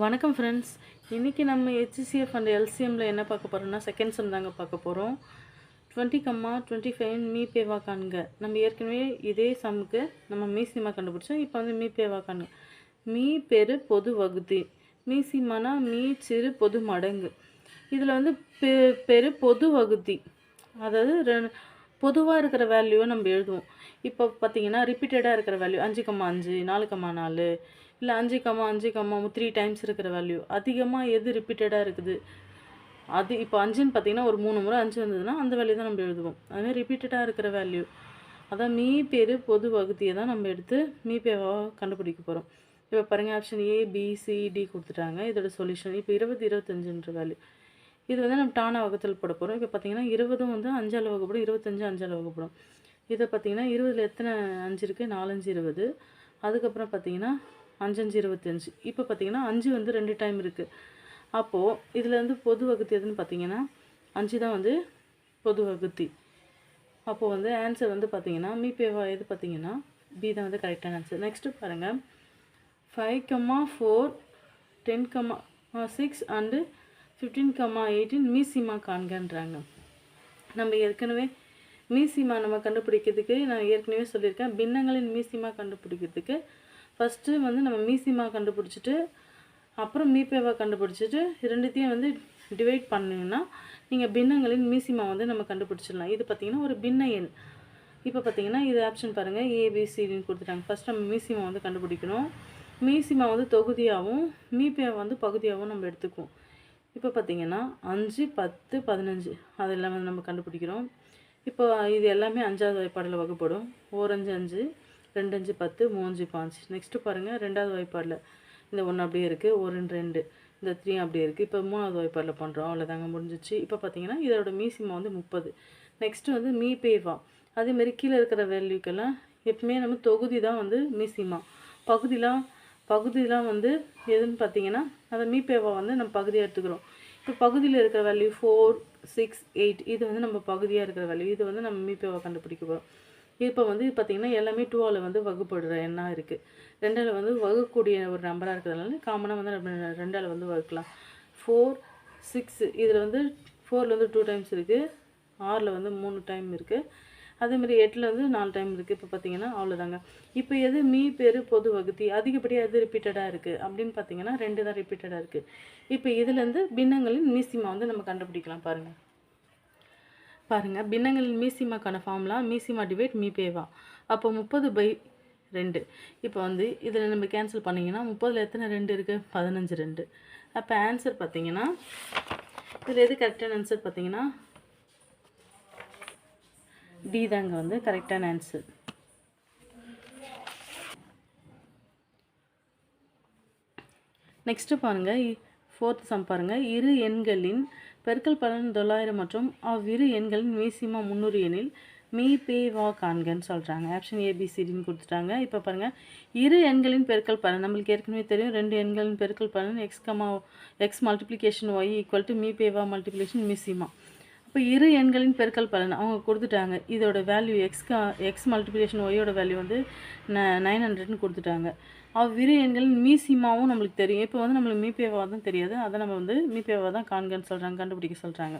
வணக்கம் ஃப்ரெண்ட்ஸ் இன்றைக்கி நம்ம ஹெச்சிசிஎஃப் அண்ட் எல்சிஎம்மில் என்ன பார்க்க போகிறோம்னா செகண்ட் சம் தாங்க பார்க்க போகிறோம் டுவெண்ட்டி கம்மா டுவெண்ட்டி ஃபைவ் மீ பேவா காண்க. நம்ம ஏற்கனவே இதே சம்முக்கு நம்ம மீ சீமா கண்டுபிடிச்சோம். இப்போ வந்து மீ பேவா காண்க. மீ பெரு பொது வகுதி. மீ சீமானா மீ சிறு பொது மடங்கு. இதில் வந்து பெ பெரு பொது வகுதி. அதாவது ரெ- பொதுவாக இருக்கிற வேல்யூவை நம்ம எழுதுவோம். இப்போ பார்த்தீங்கன்னா ரிப்பீட்டடாக இருக்கிற வேல்யூ அஞ்சு கம்மா அஞ்சு நாலு கம்மா நாலு இல்லை அஞ்சு கம்மா அஞ்சு கம்மா த்ரீ டைம்ஸ் இருக்கிற வேல்யூ அதிகமாக எது ரிப்பீட்டடாக இருக்குது? அது இப்போ அஞ்சுன்னு பார்த்தீங்கன்னா ஒரு மூணு முறை அஞ்சு வந்ததுன்னா அந்த வேல்யூ தான் நம்ம எழுதுவோம். அதுமாதிரி ரிப்பீட்டடாக இருக்கிற வேல்யூ அதான் மீ பேர் பொது வகுதியை தான் நம்ம எடுத்து மீ பேவாக கண்டுபிடிக்க போகிறோம் இப்போ பாருங்கள் ஆப்ஷன் ஏ பிசிடி கொடுத்துட்டாங்க. இதோட சொல்யூஷன் இப்போ இருபது இருபத்தஞ்சுன்ற வேல்யூ இது வந்து நம்ம டானா வகுத்தல் போட போகிறோம் இப்போ பார்த்தீங்கன்னா இருபதும் வந்து அஞ்சால் வகுப்படும் இருபத்தஞ்சு அஞ்சால் வகுப்படும். இதை பார்த்தீங்கன்னா இருபதில் எத்தனை அஞ்சு இருக்குது நாலஞ்சு இருபது. அதுக்கப்புறம் பார்த்தீங்கன்னா அஞ்சஞ்சு இருபத்தஞ்சு. இப்போ பார்த்தீங்கன்னா அஞ்சு வந்து ரெண்டு டைம் இருக்குது அப்போது இதில் வந்து பொது வகுத்தி எதுன்னு பார்த்தீங்கன்னா அஞ்சு தான் வந்து பொது வகுத்தி. அப்போது வந்து ஆன்சர் வந்து பார்த்திங்கன்னா மீபேவா எது பார்த்திங்கன்னா பி தான் வந்து கரெக்டான ஆன்சர் நெக்ஸ்ட்டு பாருங்கள் five comma four ten comma six and fifteen comma eighteen மீசிமா காண்கன்றாங்க. நம்ம ஏற்கனவே மீசிமா நம்ம கண்டுபிடிக்கிறதுக்கு நான் ஏற்கனவே சொல்லியிருக்கேன். பின்னங்களின் மீசிமா கண்டுபிடிக்கிறதுக்கு ஃபஸ்ட்டு வந்து நம்ம மீசிமா கண்டுபிடிச்சிட்டு அப்புறம் மீபேவை கண்டுபிடிச்சிட்டு ரெண்டுத்தையும் வந்து டிவைட் பண்ணிங்கன்னா நீங்கள் பின்னங்களின் மீசிமா வந்து நம்ம கண்டுபிடிச்சிடலாம். இது பார்த்தீங்கன்னா ஒரு பின்ன எண். இப்போ பார்த்தீங்கன்னா இது ஆப்ஷன் பாருங்கள் ஏபிசிடின்னு கொடுத்துட்டாங்க. ஃபஸ்ட் நம்ம மீசிமா வந்து கண்டுபிடிக்கணும். மீசிமா வந்து தொகுதியாகவும் மீபேவா வந்து பகுதியாகவும் நம்ம எடுத்துக்குவோம். இப்போ பார்த்தீங்கன்னா அஞ்சு பத்து பதினஞ்சு. அதெல்லாம் வந்து நம்ம கண்டுபிடிக்கிறோம். இப்போ இது எல்லாமே அஞ்சாவது வாய்ப்பாடில் வகுப்படும். ஓரஞ்சு அஞ்சு. ரெண்டு அஞ்சு பத்து மூஞ்சு பாஞ்சு. நெக்ஸ்ட்டு பாருங்கள் ரெண்டாவது வாய்ப்பாடில். இந்த ஒன்று அப்படியே இருக்குது ஒரு ரெண்டு ரெண்டு. இந்த த்ரீ அப்படியே இருக்குது இப்போ மூணாவது வாய்ப்பாடில் பண்ணுறோம் அவ்வளோதாங்க முடிஞ்சிச்சு. இப்போ பார்த்தீங்கன்னா இதோட மீசிமா வந்து முப்பது. நெக்ஸ்ட்டு வந்து மீ பேவா. அதேமாரி கீழே இருக்கிற வேல்யூக்கெல்லாம் எப்பவுமே நம்ம தொகுதி தான் வந்து மீசிமா பகுதிலாம் பகுதிலாம் வந்து எதுன்னு பார்த்தீங்கன்னா அதை மீபேவா வந்து நம்ம பகுதியாக எடுத்துக்கிறோம். இப்போ பகுதியில் இருக்கிற வேல்யூ ஃபோர் சிக்ஸ் எயிட் இது வந்து நம்ம பகுதியாக இருக்கிற வேல்யூ. இது வந்து நம்ம மீபேவா கண்டுபிடிக்க போகிறோம் இப்போ வந்து பார்த்திங்கன்னா எல்லாமே டூவில் வந்து வகுப்படுற எண்ணாக இருக்குது ரெண்டால் வந்து வகுக்கக்கூடிய ஒரு நம்பராக இருக்கிறதுனால காமனாக வந்து நம்ம ரெண்டால் வந்து வகுக்கலாம். ஃபோர் சிக்ஸ் இதில் வந்து ஃபோரில் வந்து டூ டைம்ஸ் இருக்குது ஆறில் வந்து மூணு டைம் இருக்குது அதேமாதிரி எட்டில் வந்து நாலு டைம் இருக்குது இப்போ பார்த்தீங்கன்னா அவ்வளோதாங்க இப்போ எது மீ பேர் பொது வகுத்தி அதிகப்படியாக எது ரிப்பீட்டடாக இருக்குது அப்படின்னு பார்த்தீங்கன்னா ரெண்டு தான் ரிப்பீட்டடாக இருக்குது இப்போ இதுலேருந்து பின்னங்களின் மீசிமா வந்து நம்ம கண்டுபிடிக்கலாம் பாருங்கள் பாருங்கள் பின்னங்களின் மீசிமாக்கான ஃபார்முலா மீசிமா டிவைட் மீபேவா அப்போ முப்பது பை ரெண்டு. இப்போ வந்து இதில் நம்ம கேன்சல் பண்ணிங்கன்னா முப்பதில் எத்தனை ரெண்டு இருக்குது பதினஞ்சு ரெண்டு. அப்போ ஆன்சர் பார்த்தீங்கன்னா இதில் எது கரெக்டான ஆன்சர் பார்த்தீங்கன்னா டி தாங்க வந்து கரெக்டான ஆன்சர் நெக்ஸ்ட்டு பாருங்கள் ஃபோர்த் சம் பாருங்கள் இரு எண்களின் பெருக்கல் பலன் தொள்ளாயிரம் மற்றும் அவ்விரு எண்களின் மீசிமா முந்நூறு எண்ணில் மீ பே வா காண்கன்னு சொல்கிறாங்க ஆப்ஷன் ஏபிசிடின்னு கொடுத்துட்டாங்க. இப்போ பாருங்கள் இரு எண்களின் பெருக்கல் பலன் நம்மளுக்கு ஏற்கனவே தெரியும். ரெண்டு எண்களின் பெருக்கல் பலன் X comma X multiplication Y equal to me பேவா மல்டிப்ளிகேஷன் மீசிமா. இப்போ இரு எண்களின் பெருக்கல் பலன் அவங்க கொடுத்துட்டாங்க. இதோட வேல்யூ எக்ஸ்கா எக்ஸ் மல்டிப்ளிகேஷன் ஒய்யோட வேல்யூ வந்து நைன் ஹண்ட்ரட்னு கொடுத்துட்டாங்க. அவ்விரு எண்களின் மீசிமாவும் நம்மளுக்கு தெரியும். இப்போ வந்து நம்மளுக்கு மீபேவாக தான் தெரியாது. அதை நம்ம வந்து மீபேவா தான் காண்கன்னு சொல்கிறாங்க கண்டுபிடிக்க சொல்கிறாங்க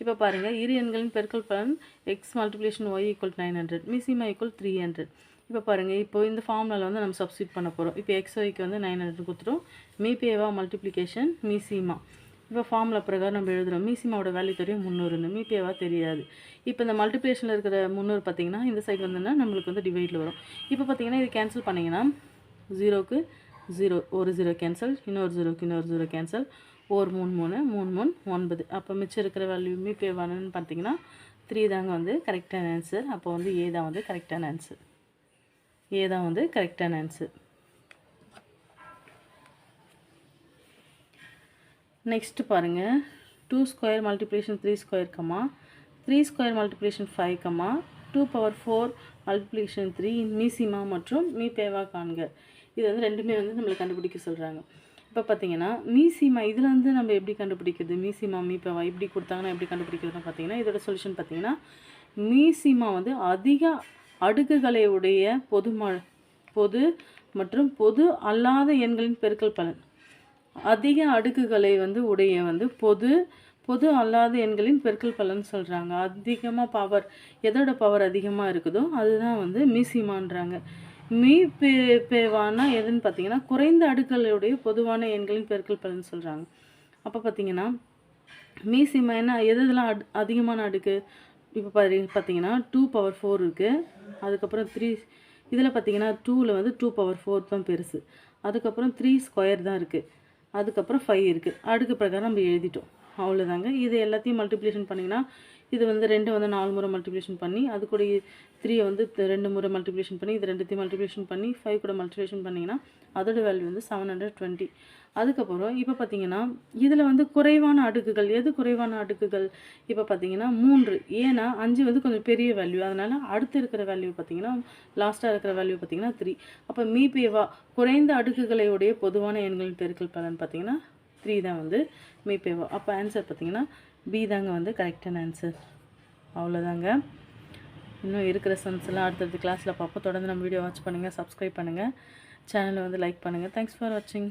இப்போ பாருங்கள் இரு எண்களின் பெருக்கல் பலன் X multiplication Y equal nine hundred மீசிமா equal three hundred இப்போ பாருங்கள் இப்போ இந்த ஃபார்முலாவில் வந்து நம்ம சப்ஸ்டியூட் பண்ண போகிறோம் இப்போ எக்ஸ் ஒய்க்கு வந்து நைன் ஹண்ட்ரட் கொடுத்துரும் மீபேவா மல்டிப்ளிகேஷன் மீசிமா. இப்போ ஃபார்முலா பிரகாரம் நம்ம எழுதுகிறோம் மீசிமாவோட வேல்யூ தெரியும் முந்நூறுன்னு. மீபேவா தெரியாது. இப்போ இந்த மல்டிப்ளிகேஷனில் இருக்கிற முந்நூறு பார்த்தீங்கன்னா இந்த சைடு வந்துன்னா நம்மளுக்கு வந்து டிவைடில் வரும். இப்போ பார்த்தீங்கன்னா இது கேன்சல் பண்ணிங்கன்னா ஜீரோக்கு ஜீரோ ஒரு ஜீரோ கேன்சல் இன்னொரு ஜீரோக்கு இன்னொரு ஜீரோ கேன்சல் ஒரு மூணு மூணு மூணு மூணு ஒன்பது. அப்போ மிச்சம் இருக்கிற வேல்யூ வேணும்னு பார்த்தீங்கன்னா த்ரீ தாங்க வந்து கரெக்டான ஆன்சர் அப்போ வந்து ஏ தான் வந்து கரெக்டான ஆன்சர் ஏ தான் வந்து கரெக்டான ஆன்சர் நெக்ஸ்ட்டு பாருங்கள் two square multiplication three square comma three square multiplication five comma two power four multiplication three மீசிமா மற்றும் மீ பேவா காண்க. இது வந்து ரெண்டுமே வந்து நம்மளை கண்டுபிடிக்க சொல்கிறாங்க இப்போ பார்த்தீங்கன்னா மீசிமா இதில் வந்து நம்ம எப்படி கண்டுபிடிக்கிறது? மீசிமா மீ பேவா இப்படி கொடுத்தாங்கன்னா எப்படி கண்டுபிடிக்கிறதுன்னு பார்த்தீங்கன்னா இதோட சொல்யூஷன் பார்த்தீங்கன்னா மீசிமா வந்து அதிக அடுக்குகளை உடைய பொது ம பொது மற்றும் பொது அல்லாத எண்களின் பெருக்கல் பலன். அதிக அடுக்குகளை வந்து உடைய வந்து பொது பொது அல்லாத எண்களின் பெருக்கல் பலன் சொல்கிறாங்க அதிகமாக பவர் எதோட பவர் அதிகமாக இருக்குதோ அதுதான் வந்து மீசிமான்றாங்க. மீ பே பேவானா எதுன்னு பார்த்தீங்கன்னா குறைந்த அடுக்களுடைய பொதுவான எண்களின் பெருக்கல் பலன் சொல்கிறாங்க அப்போ பார்த்தீங்கன்னா மீசிமா என்ன எது இதெல்லாம் அடு அதிகமான அடுக்கு? இப்போ பாரு பார்த்தீங்கன்னா டூ பவர் ஃபோர் இருக்குது அதுக்கப்புறம் த்ரீ இதில் பார்த்தீங்கன்னா டூவில் வந்து டூ பவர் ஃபோர் தான் பெருசு. அதுக்கப்புறம் த்ரீ ஸ்கொயர் தான் இருக்குது அதுக்கப்புறம் ஃபைவ் இருக்குது அடுக்கு பிரகாரம் நம்ம எழுதிட்டோம். அவ்வளோதாங்க இது எல்லாத்தையும் மல்டிப்ளேஷன் பண்ணிங்கன்னா இது வந்து ரெண்டு வந்து நாலு முறை மல்டிப்ளேஷன் பண்ணி அது கூட த்ரீயை வந்து ரெண்டு முறை மல்டிப்ளேஷன் பண்ணி இது ரெண்டுத்தையும் மல்டிப்ளேஷன் பண்ணி ஃபைவ் கூட மல்டிப்ளேஷன் பண்ணிங்கன்னா அதோட வேல்யூ வந்து செவன் ஹண்ட்ரட் டுவெண்ட்டி அதுக்கப்புறம் இப்போ பார்த்தீங்கன்னா இதில் வந்து குறைவான அடுக்குகள் எது குறைவான அடுக்குகள்? இப்போ பார்த்தீங்கன்னா மூன்று. ஏன்னா அஞ்சு வந்து கொஞ்சம் பெரிய வேல்யூ அதனால் அடுத்து இருக்கிற வேல்யூ பார்த்தீங்கன்னா லாஸ்ட்டாக இருக்கிற வேல்யூ பார்த்தீங்கன்னா த்ரீ அப்போ மீபேவா குறைந்த அடுக்குகளையுடைய பொதுவான எண்களின் பெருக்கல் பலன் பார்த்தீங்கன்னா த்ரீ தான் வந்து மீபேவா அப்போ ஆன்சர் பார்த்தீங்கன்னா பி தாங்க வந்து கரெக்டான ஆன்சர் அவ்வளோதாங்க இன்னும் இருக்கிற சம்ஸ் எல்லாம் அடுத்தடுத்த கிளாஸில் பார்ப்போம். தொடர்ந்து நம்ம வீடியோ வாட்ச் பண்ணுங்கள் சப்ஸ்கிரைப் பண்ணுங்கள் சேனலை வந்து லைக் பண்ணுங்கள் தேங்க்ஸ் ஃபார் வாட்சிங்